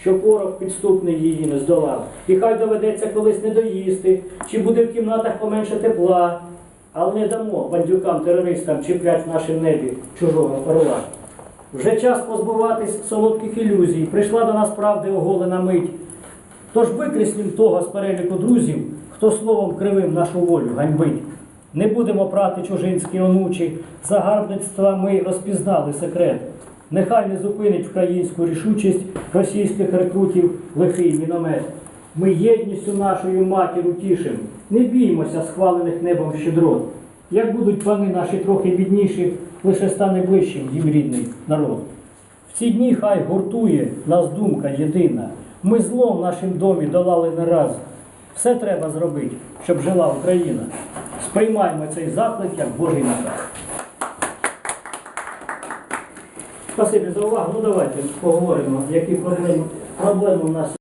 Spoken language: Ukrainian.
що ворог підступний її не здолав. І хай доведеться колись не доїсти, чи буде в кімнатах поменше тепла. Але не дамо бандюкам, терористам чіплять в нашому небі чужого орла. Вже час позбуватись солодких ілюзій. Прийшла до нас правди оголена мить. Тож викреслім того з переліку друзів, хто словом кривим нашу волю ганьбить. Не будемо прати чужинські онучі, загарбництва ми розпізнали секрет. Нехай не зупинить українську рішучість російських рекрутів лихий міномет. Ми єдністю нашою матір утішим, не біймося схвалених небом щедрот. Як будуть пани наші трохи бідніші, лише стане ближчим їм рідний народ. В ці дні хай гуртує нас думка єдина. Ми зло в нашім домі долали не раз. Все треба зробити, щоб жила Україна. Сприймаємо цей заклик як Божий наказ. Спасибі за увагу. Ну давайте поговоримо, які проблеми, проблеми у нас